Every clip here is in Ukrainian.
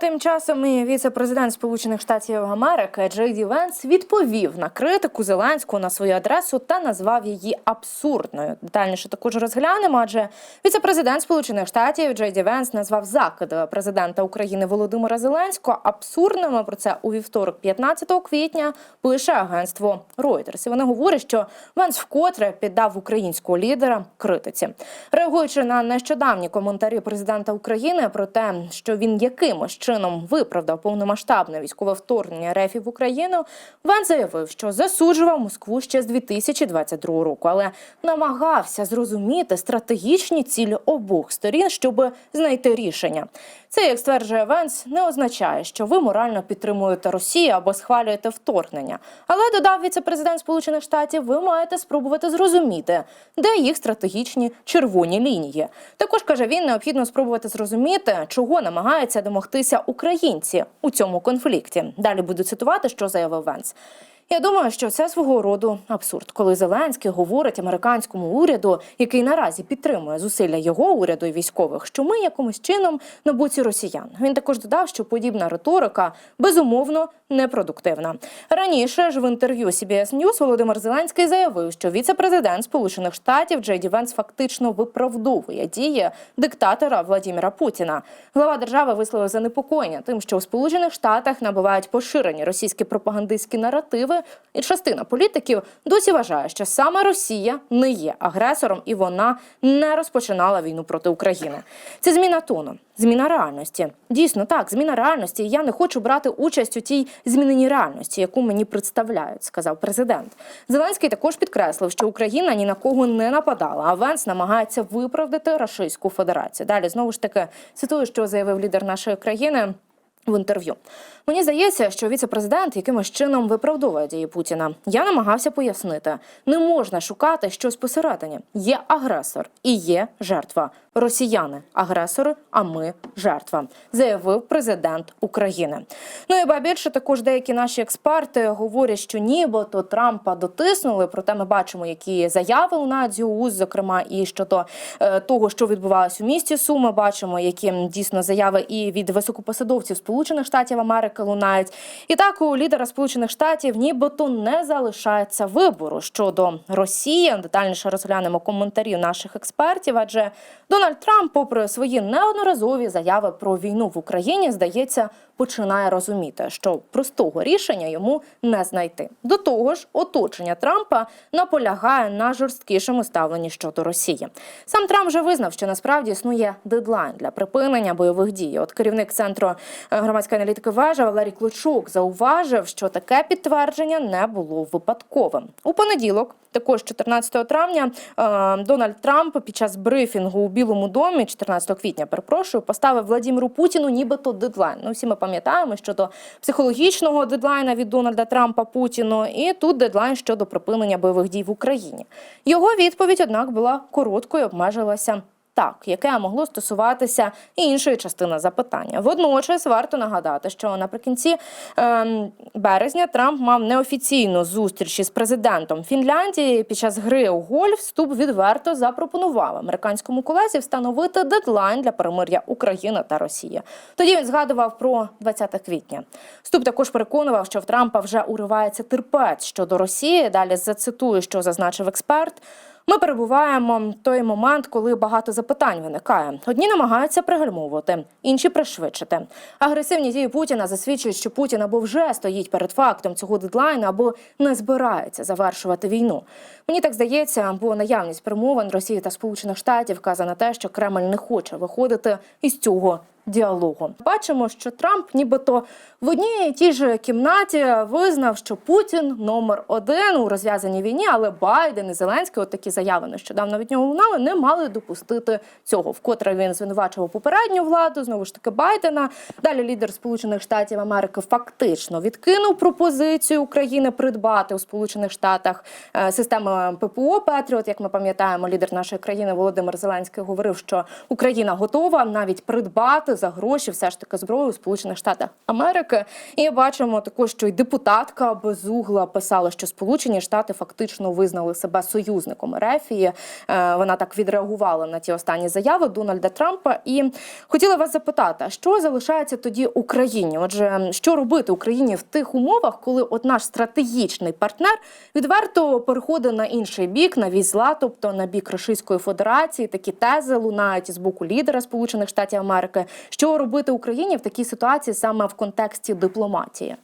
тим часом і віце-президент Сполучених Штатів Америки Джей Ді Венс відповів на критику Зеленського на свою адресу та назвав її абсурдною. Детальніше також розглянемо. Адже віце-президент Сполучених Штатів Джей Ді Венс назвав закиди президента України Володимира Зеленського абсурдними. Про це у вівторок, 15 квітня, пише агентство Reuters. І вони говорять, що Венс вкотре піддав українського лідера критиці, реагуючи на нещодавні коментарі президента України про те, що він якимось чином виправдав повномасштабне військове вторгнення РФ в Україну, Вен заявив, що засуджував Москву ще з 2022 року, але намагався зрозуміти стратегічні цілі обох сторін, щоб знайти рішення. Це, як стверджує Венс, не означає, що ви морально підтримуєте Росію або схвалюєте вторгнення. Але додав віце-президент Сполучених Штатів, ви маєте спробувати зрозуміти, де їх стратегічні червоні лінії. Також каже він, необхідно спробувати зрозуміти, чого намагаються домогтися українці у цьому конфлікті. Далі буду цитувати, що заявив Венс. Я думаю, що це свого роду абсурд, коли Зеленський говорить американському уряду, який наразі підтримує зусилля його уряду і військових, що ми якимось чином на боці росіян. Він також додав, що подібна риторика безумовно непродуктивна. Раніше ж в інтерв'ю CBS News Володимир Зеленський заявив, що віце-президент Сполучених Штатів Джей Ді Венс фактично виправдовує дії диктатора Владіміра Путіна. Глава держави висловив занепокоєння тим, що у Сполучених Штатах набувають поширені російські пропагандистські наративи, і частина політиків досі вважає, що саме Росія не є агресором і вона не розпочинала війну проти України. Це зміна тону, зміна реальності. Дійсно, так, зміна реальності. Я не хочу брати участь у тій зміненій реальності, яку мені представляють, сказав президент. Зеленський також підкреслив, що Україна ні на кого не нападала, а Венс намагається виправдати Російську Федерацію. Далі знову ж таки цитую, що заявив лідер нашої країни. В інтерв'ю мені здається, що віце-президент якимось чином виправдовує дії Путіна. Я намагався пояснити: не можна шукати щось посередині. Є агресор і є жертва. Росіяни агресори, а ми жертва, заявив президент України. Ну і ба більше також деякі наші експерти говорять, що нібито Трампа дотиснули. Проте ми бачимо, які заяви лунають з його зокрема, і щодо е, того, що відбувалось у місті Суми. Бачимо, які дійсно заяви і від високопосадовців Сполучених Штатів Америки лунають. І так у лідера Сполучених Штатів нібито не залишається вибору щодо Росії. Детальніше розглянемо коментарі наших експертів. Адже Дональд Трамп, попри свої неодноразові заяви про війну в Україні, здається, починає розуміти, що простого рішення йому не знайти. До того ж, оточення Трампа наполягає на жорсткішому ставленні щодо Росії. Сам Трамп вже визнав, що насправді існує дедлайн для припинення бойових дій. От керівник центру е, громадської аналітики вежа Валерій Клочук зауважив, що таке підтвердження не було випадковим. У понеділок, також 14 травня, е, Дональд Трамп під час брифінгу у Білому домі, 14 квітня, перепрошую, поставив Владіміру Путіну нібито дедлайн. Ну всі ми пам'ятаємо щодо психологічного дедлайна від Дональда Трампа Путіну, і тут дедлайн щодо припинення бойових дій в Україні. Його відповідь, однак, була короткою, обмежилася. Так, яке могло стосуватися і іншої частини запитання. Водночас варто нагадати, що наприкінці ем, березня Трамп мав неофіційну зустріч із президентом Фінляндії. Під час гри у гольф вступ відверто запропонував американському колезі встановити дедлайн для перемир'я України та Росії. Тоді він згадував про 20 квітня. Вступ також переконував, що в Трампа вже уривається терпець щодо Росії. Далі зацитую, що зазначив експерт. Ми перебуваємо в той момент, коли багато запитань виникає. Одні намагаються пригальмовувати, інші пришвидшити. Агресивні дії Путіна засвідчують, що Путін або вже стоїть перед фактом цього дедлайну, або не збирається завершувати війну. Мені так здається, бо наявність перемовин Росії та Сполучених Штатів вказує на те, що Кремль не хоче виходити із цього. Діалогу бачимо, що Трамп, нібито в одній і тій же кімнаті визнав, що Путін номер один у розв'язаній війні, але Байден і Зеленський, от такі заяви нещодавно від нього лунали, не мали допустити цього. Вкотре він звинувачував попередню владу, знову ж таки Байдена. Далі лідер Сполучених Штатів Америки фактично відкинув пропозицію України придбати у Сполучених Штатах е, системи ППО Петріот. Як ми пам'ятаємо, лідер нашої країни Володимир Зеленський говорив, що Україна готова навіть придбати купувати за гроші все ж таки зброю у Сполучених Штатах Америки. І бачимо також, що й депутатка Безугла писала, що Сполучені Штати фактично визнали себе союзником Ерефії. Е, Вона так відреагувала на ті останні заяви Дональда Трампа. І хотіла вас запитати, що залишається тоді Україні? Отже, що робити Україні в тих умовах, коли от наш стратегічний партнер відверто переходить на інший бік, на вісь зла, тобто на бік Російської Федерації. Такі тези лунають з боку лідера Сполучених Штатів Америки. Що робити Україні в такій ситуації саме в контексті дипломатії?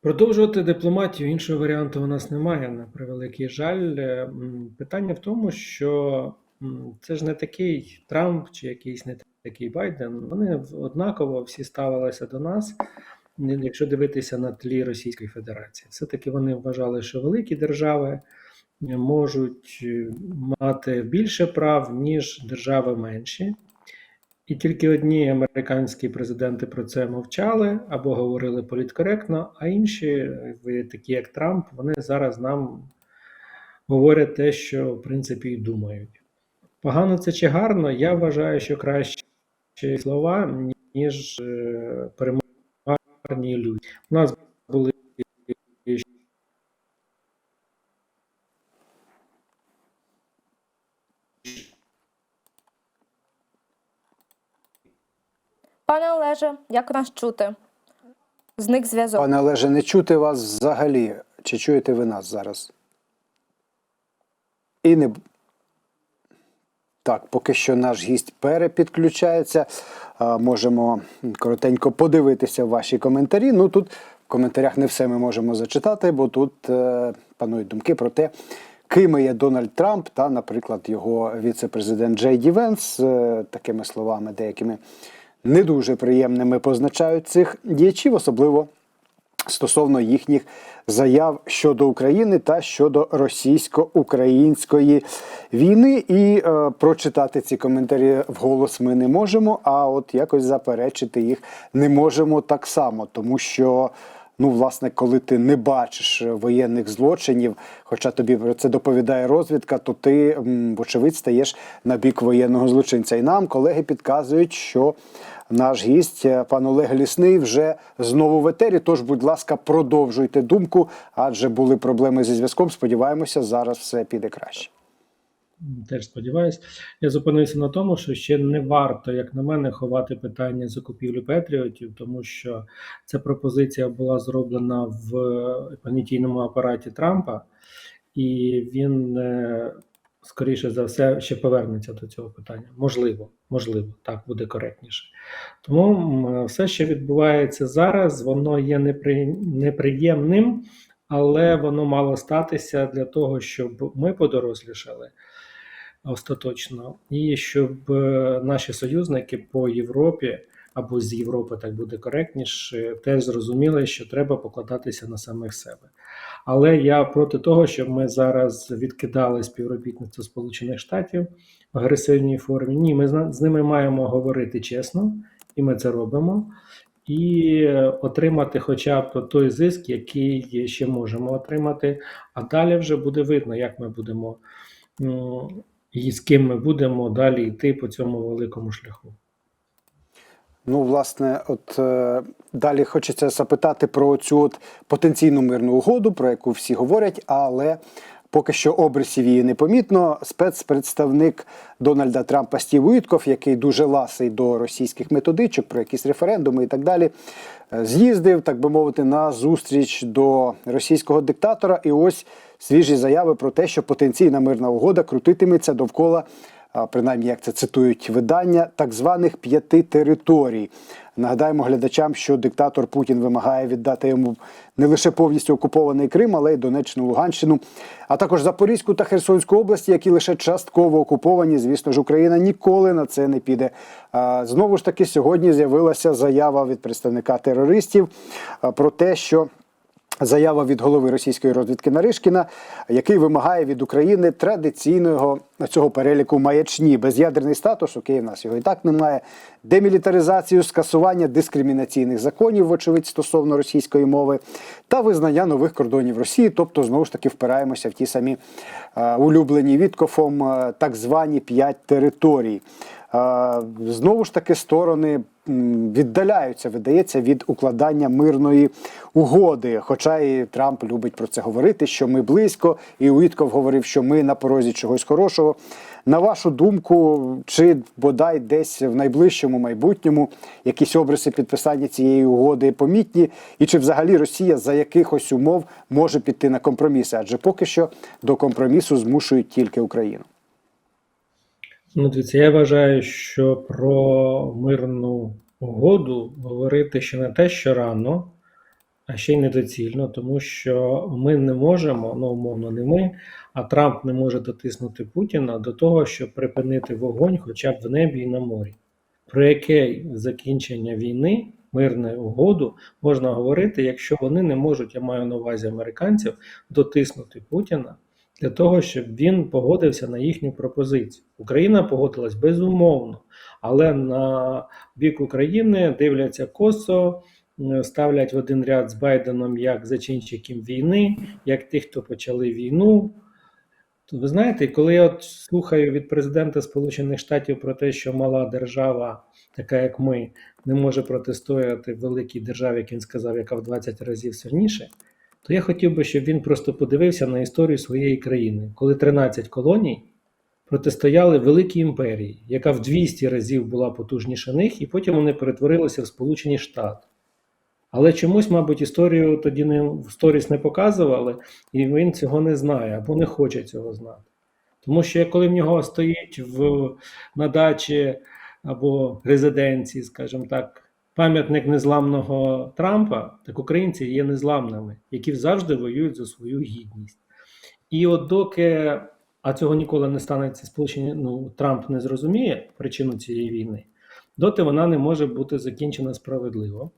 Продовжувати дипломатію іншого варіанту у нас немає, на превеликий жаль. Е, Питання в тому, що це ж не такий Трамп чи якийсь не такий Байден. Вони однаково всі ставилися до нас, якщо дивитися на тлі Російської Федерації. Все-таки вони вважали, що великі держави е, можуть е, мати більше прав, ніж держави менші. І тільки одні американські президенти про це мовчали або говорили політкоректно, а інші, такі як Трамп, вони зараз нам говорять те, що в принципі і думають. Погано це чи гарно? Я вважаю, що краще слова, ніж е, перемарні ілюзії. У нас були Пане Олеже, як нас чути? Зник зв'язок. Пане Олеже, не чути вас взагалі. Чи чуєте ви нас зараз? І не. Так, поки що наш гість перепідключається. Можемо коротенько подивитися ваші коментарі. Ну тут в коментарях не все ми можемо зачитати, бо тут е, панують думки про те, ким є Дональд Трамп та, наприклад, його віце-президент Джей Ді Венс, е, такими словами, деякими не дуже приємними позначають цих діячів, особливо стосовно їхніх заяв щодо України та щодо російсько-української війни. І е, прочитати ці коментарі вголос ми не можемо, а от якось заперечити їх не можемо так само, тому що. Ну, власне, коли ти не бачиш воєнних злочинів, хоча тобі про це доповідає розвідка, то ти, вочевидь, стаєш на бік воєнного злочинця. І нам колеги підказують, що наш гість, е, пан Олег Лісний, вже знову в етері. Тож, будь ласка, продовжуйте думку, адже були проблеми зі зв'язком. Сподіваємося, зараз все піде краще. Теж сподіваюсь, я зупинився на тому, що ще не варто, як на мене, ховати питання закупівлі Петріотів, тому що ця пропозиція була зроблена в понятійному апараті Трампа, і він, е, скоріше за все, ще повернеться до цього питання. Можливо, можливо, так буде коректніше. Тому все, що відбувається зараз, воно є непри... неприємним, але воно мало статися для того, щоб ми подорослішали остаточно, і щоб е, наші союзники по Європі або з Європи так буде коректніше, теж зрозуміли, що треба покладатися на самих себе. Але я проти того, щоб ми зараз відкидали співробітництво Сполучених Штатів в агресивній формі. Ні, ми з ними маємо говорити чесно, і ми це робимо. І отримати хоча б той зиск, який ще можемо отримати. А далі вже буде видно, як ми будемо і з ким ми будемо далі йти по цьому великому шляху. Ну, власне, от е, далі хочеться запитати про цю от потенційну мирну угоду, про яку всі говорять, але поки що обрисів її не помітно. Спецпредставник Дональда Трампа Стів Уітков, який дуже ласий до російських методичок, про якісь референдуми і так далі, е, з'їздив, так би мовити, на зустріч до російського диктатора. І ось свіжі заяви про те, що потенційна мирна угода крутитиметься довкола принаймні як це цитують видання, так званих п'яти територій. Нагадаємо глядачам, що диктатор Путін вимагає віддати йому не лише повністю окупований Крим, але й Донеччину, Луганщину, а також Запорізьку та Херсонську області, які лише частково окуповані. Звісно ж, Україна ніколи на це не піде. Знову ж таки, сьогодні з'явилася заява від представника терористів про те, що Заява від голови російської розвідки Наришкіна, який вимагає від України традиційного цього переліку маячні, без'ядерний статус, окей, в нас його і так немає, демілітаризацію, скасування дискримінаційних законів, вочевидь, стосовно російської мови, та визнання нових кордонів Росії, тобто знову ж таки впираємося в ті самі е, улюблені Віткофом е, так звані п'ять територій. Знову ж таки, сторони віддаляються, видається, від укладання мирної угоди. Хоча і Трамп любить про це говорити, що ми близько, і Уітков говорив, що ми на порозі чогось хорошого. На вашу думку, чи бодай десь в найближчому майбутньому якісь обриси підписання цієї угоди помітні, і чи взагалі Росія за якихось умов може піти на компроміси? Адже поки що до компромісу змушують тільки Україну. Ну, дивіться, я вважаю, що про мирну угоду говорити ще не те, що рано, а ще й недоцільно, тому що ми не можемо, ну умовно, не ми, а Трамп не може дотиснути Путіна до того, щоб припинити вогонь хоча б в небі і на морі. Про яке закінчення війни, мирну угоду можна говорити, якщо вони не можуть, я маю на увазі американців, дотиснути Путіна для того, щоб він погодився на їхню пропозицію. Україна погодилась безумовно, але на бік України дивляться косо, ставлять в один ряд з Байденом як зачинщиків війни, як тих, хто почали війну. То Ви знаєте, коли я от слухаю від президента Сполучених Штатів про те, що мала держава, така як ми, не може протистояти великій державі, як він сказав, яка в 20 разів сильніше, то я хотів би, щоб він просто подивився на історію своєї країни, коли 13 колоній протистояли великій імперії, яка в 200 разів була потужніша них, і потім вони перетворилися в Сполучені Штати. Але чомусь, мабуть, історію тоді не в сторіс не показували, і він цього не знає або не хоче цього знати. Тому що коли в нього стоїть в, на дачі або резиденції, скажімо так, пам'ятник незламного Трампа, так українці є незламними, які завжди воюють за свою гідність. І от доки, а цього ніколи не станеться, сполучені, ну, Трамп не зрозуміє причину цієї війни, доти вона не може бути закінчена справедливо.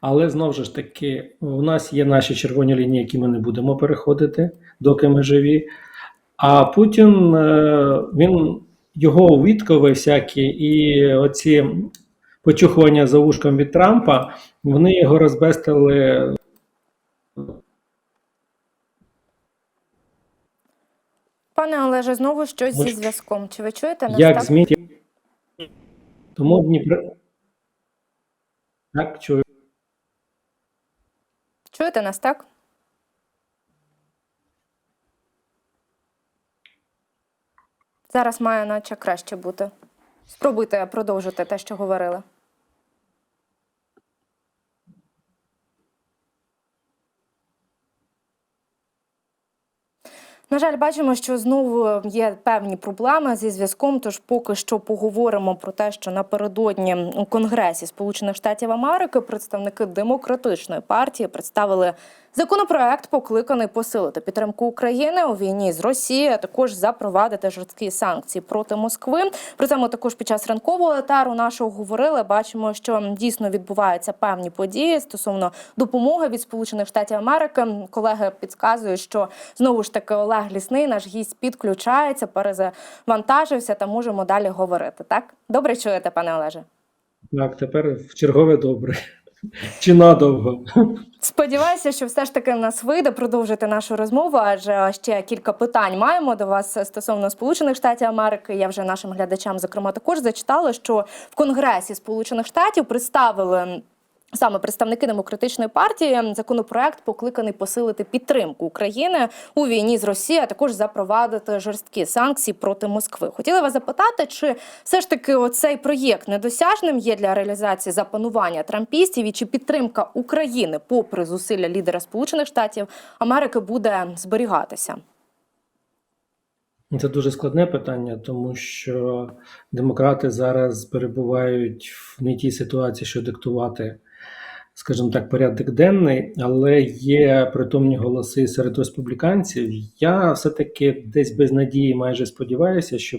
Але знову ж таки, у нас є наші червоні лінії, які ми не будемо переходити, доки ми живі. А Путін, е, він його Віткови всякі і оці почухування за вушком від Трампа, вони його розбестили. Пане Олеже, знову щось зі зв'язком. Чи ви чуєте нас? Як так? змінити? Тому Дніпро... Так, чую. Чуєте нас, так? Зараз має наче краще бути. Спробуйте продовжити те, що говорили. На жаль, бачимо, що знову є певні проблеми зі зв'язком. Тож поки що поговоримо про те, що напередодні у Конгресі Сполучених Штатів Америки представники демократичної партії представили законопроект, покликаний посилити підтримку України у війні з Росією, а також запровадити жорсткі санкції проти Москви. Про це також під час ранкового етару нашого говорили. Бачимо, що дійсно відбуваються певні події стосовно допомоги від Сполучених Штатів Америки. Колеги підказують, що знову ж таки Олег Лісний, наш гість, підключається, перезавантажився та можемо далі говорити. Так добре чуєте, пане Олеже? Так, тепер в чергове добре. Чи надовго? Сподіваюся, що все ж таки нас вийде продовжити нашу розмову, адже ще кілька питань маємо до вас стосовно Сполучених Штатів Америки. Я вже нашим глядачам, зокрема, також зачитала, що в Конгресі Сполучених Штатів представили. Саме представники демократичної партії законопроект покликаний посилити підтримку України у війні з Росією, а також запровадити жорсткі санкції проти Москви. Хотіла вас запитати, чи все ж таки оцей проєкт недосяжним є для реалізації запанування трампістів, і чи підтримка України, попри зусилля лідера Сполучених Штатів Америки, буде зберігатися? Це дуже складне питання, тому що демократи зараз перебувають в не тій ситуації, що диктувати, скажімо так, порядок денний, але є притомні голоси серед республіканців. Я все-таки десь без надії майже сподіваюся, що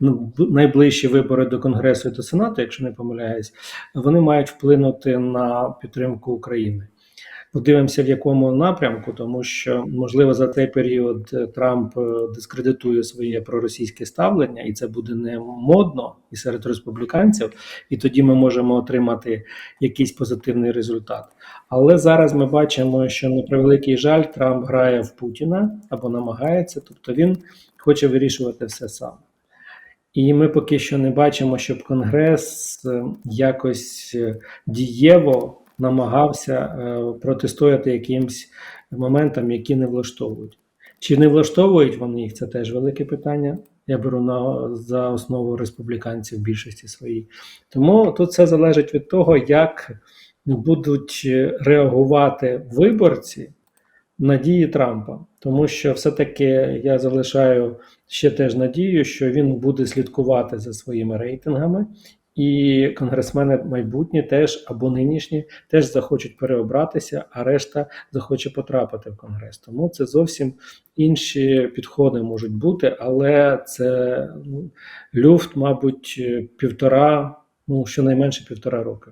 ну, найближчі вибори до Конгресу і до Сенату, якщо не помиляюсь, вони мають вплинути на підтримку України. Подивимося, в якому напрямку, тому що можливо за цей період е, Трамп е, дискредитує своє проросійське ставлення, і це буде не модно і серед республіканців, і тоді ми можемо отримати якийсь позитивний результат. Але зараз ми бачимо, що на превеликий жаль, Трамп грає в Путіна або намагається, тобто він хоче вирішувати все сам. І ми поки що не бачимо, щоб Конгрес е, якось дієво намагався е, протистояти якимсь моментам, які не влаштовують. Чи не влаштовують вони їх, це теж велике питання. Я беру на за основу республіканців в більшості своїй. Тому тут все залежить від того, як будуть реагувати виборці на дії Трампа. Тому що все-таки я залишаю ще теж надію, що він буде слідкувати за своїми рейтингами, і конгресмени майбутні теж або нинішні теж захочуть переобратися, а решта захоче потрапити в конгрес. Тому це зовсім інші підходи можуть бути, але це ну, люфт, мабуть, півтора, ну щонайменше півтора роки.